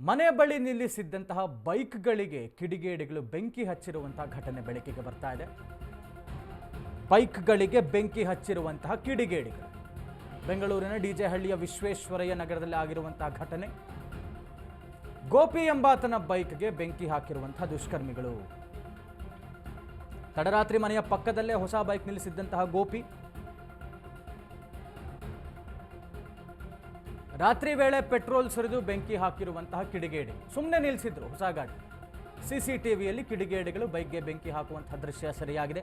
ಮನೆ ಬಳಿ ನಿಲ್ಲಿಸಿದ್ದಂತಹ ಬೈಕ್ಗಳಿಗೆ ಕಿಡಿಗೇಡಿಗಳು ಬೆಂಕಿ ಹಚ್ಚಿರುವಂತಹ ಘಟನೆ ಬೆಳಕಿಗೆ ಬರ್ತಾ ಇದೆ. ಬೈಕ್ಗಳಿಗೆ ಬೆಂಕಿ ಹಚ್ಚಿರುವಂತಹ ಕಿಡಿಗೇಡಿಗಳು. ಬೆಂಗಳೂರಿನ ಡಿಜೆ ಹಳ್ಳಿಯ ವಿಶ್ವೇಶ್ವರಯ್ಯ ನಗರದಲ್ಲಿ ಆಗಿರುವಂತಹ ಘಟನೆ. ಗೋಪಿ ಎಂಬಾತನ ಬೈಕ್ಗೆ ಬೆಂಕಿ ಹಾಕಿರುವಂತಹ ದುಷ್ಕರ್ಮಿಗಳು. ತಡರಾತ್ರಿ ಮನೆಯ ಪಕ್ಕದಲ್ಲೇ ಹೊಸ ಬೈಕ್ ನಿಲ್ಲಿಸಿದ್ದಂತಹ ಗೋಪಿ. ರಾತ್ರಿ ವೇಳೆ ಪೆಟ್ರೋಲ್ ಸುರಿದು ಬೆಂಕಿ ಹಾಕಿರುವಂತಹ ಕಿಡಿಗೇಡಿ. ಸುಮ್ಮನೆ ನಿಲ್ಲಿಸಿದ್ರು ಹೊಸ ಗಾಡಿ. ಸಿಸಿಟಿವಿಯಲ್ಲಿ ಕಿಡಿಗೇಡಿಗಳು ಬೈಕ್ಗೆ ಬೆಂಕಿ ಹಾಕುವಂತಹ ದೃಶ್ಯ ಸರಿಯಾಗಿದೆ.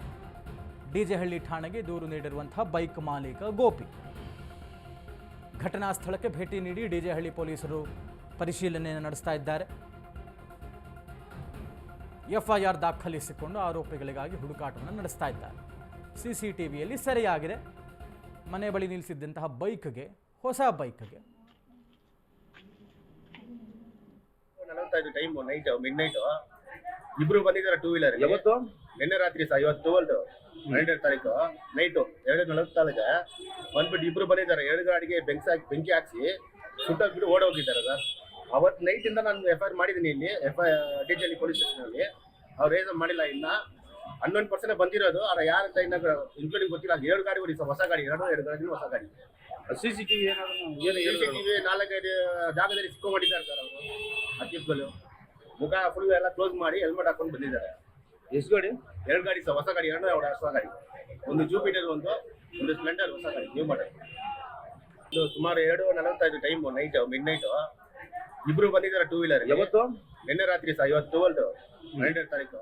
ಡಿಜೆಹಳ್ಳಿ ಠಾಣೆಗೆ ದೂರು ನೀಡಿರುವಂತಹ ಬೈಕ್ ಮಾಲೀಕ ಗೋಪಿ. ಘಟನಾ ಸ್ಥಳಕ್ಕೆ ಭೇಟಿ ನೀಡಿ ಡಿಜೆಹಳ್ಳಿ ಪೊಲೀಸರು ಪರಿಶೀಲನೆಯನ್ನು ನಡೆಸ್ತಾ ಇದ್ದಾರೆ. ಎಫ್ಐಆರ್ ದಾಖಲಿಸಿಕೊಂಡು ಆರೋಪಿಗಳಿಗಾಗಿ ಹುಡುಕಾಟವನ್ನು ನಡೆಸ್ತಾ ಇದ್ದಾರೆ. ಸಿಸಿಟಿವಿಯಲ್ಲಿ ಸರಿಯಾಗಿದೆ. ಮನೆ ಬಳಿ ನಿಲ್ಲಿಸಿದ್ದಂತಹ ಬೈಕ್ಗೆ, ಹೊಸ ಬೈಕ್ಗೆ ನಲವತ್ತೈದು ಟೈಮ್ ನೈಟ್ ಮಿಡ್ ನೈಟ್ ಇಬ್ರು ಬಂದಿದ್ದಾರೆ ಟೂ ವೀಲರ್ ಯಾವತ್ತು? ನಿನ್ನೆ ರಾತ್ರಿ ಸಹ ಇವತ್ತು ಟ್ವೆಲ್ತ್ ಹನ್ನೆರಡು ತಾರೀಕು. ನೈಟು ಎರಡು ನಲವತ್ತಾಲಕ್ಕೆ ಬಂದ್ಬಿಟ್ಟು ಇಬ್ರು ಬಂದಿದ್ದಾರೆ. ಎರಡು ಗಾಡಿಗೆ ಬೆಂಕಿ ಹಾಕಿ ಬೆಂಕಿ ಹಾಕಿಸಿ ಸುಟ್ಟೋಗ್ಬಿಟ್ಟು ಓಡೋಗಿದ್ದಾರೆ ಸರ್. ಅವತ್ತು ನೈಟಿಂದ ನಾನು ಎಫ್ ಐ ಆರ್ ಮಾಡಿದ್ದೀನಿ ಇಲ್ಲಿ F I D G police ಸ್ಟೇಷನಲ್ಲಿ ಅವ್ರು ರೇಸ್ ಮಾಡಿಲ್ಲ ಇನ್ನ. ಹನ್ನೊಂದು ಪರ್ಸೆಂಟ್ ಬಂದಿರೋದು. ಅವ್ರ ಯಾರಂತ ಇನ್ನ ಇನ್ಕ್ಲೂಡಿಂಗ್ ಗೊತ್ತಿಲ್ಲ. ಅದು ಎರಡು ಗಾಡಿ ಹೊಡಿ ಹೊಸ ಗಾಡಿ ಎರಡು ಎರಡು ಗಾಡಿ ಹೊಸ ಗಾಡಿ. ಸಿ ಸಿ ಟಿವಿ ಏನಾದ್ರು ಏನು ಹೇಳಿದ್ರು? ಸಿಸಿಟಿವಿ ನಾಲ್ಕೈದು ಜಾಗದಲ್ಲಿ ಸಿಕ್ಕೊಂಡಿದ್ದಾರೆ ಸರ್ ಅವರು. ಅತಿಥಿಗಳು ಮುಖ ಫುಲ್ ಎಲ್ಲ ಕ್ಲೋಸ್ ಮಾಡಿ ಹೆಲ್ಮೆಟ್ ಹಾಕೊಂಡು ಬಂದಿದ್ದಾರೆ. ಎಷ್ಟು ಗಾಡಿ? ಎರಡು ಗಾಡಿ ಸಹ ಹೊಸ ಗಾಡಿ ಎರಡು ಹೊಸ ಗಾಡಿ. ಒಂದು ಜೂಪಿಟರ್ ಒಂದು ಒಂದು ಸ್ಪ್ಲೆಂಡರ್ ಹೊಸ ಗಾಡಿ ನ್ಯೂ ಮಾಡೆಲ್ ಇದು ಸುಮಾರು ಎರಡು ನಲವತ್ತೈದು ಟೈಮು ನೈಟು ಮಿಡ್ ನೈಟು ಇಬ್ರು ಬಂದಿದ್ದಾರೆ ಟೂ ವೀಲರ್ ಯಾವತ್ತು? ನಿನ್ನೆ ರಾತ್ರಿ ಸಹ ಇವತ್ತು ಟ್ವೆಲ್ತ್ ಹನ್ನೆರಡನೇ ತಾರೀಕು.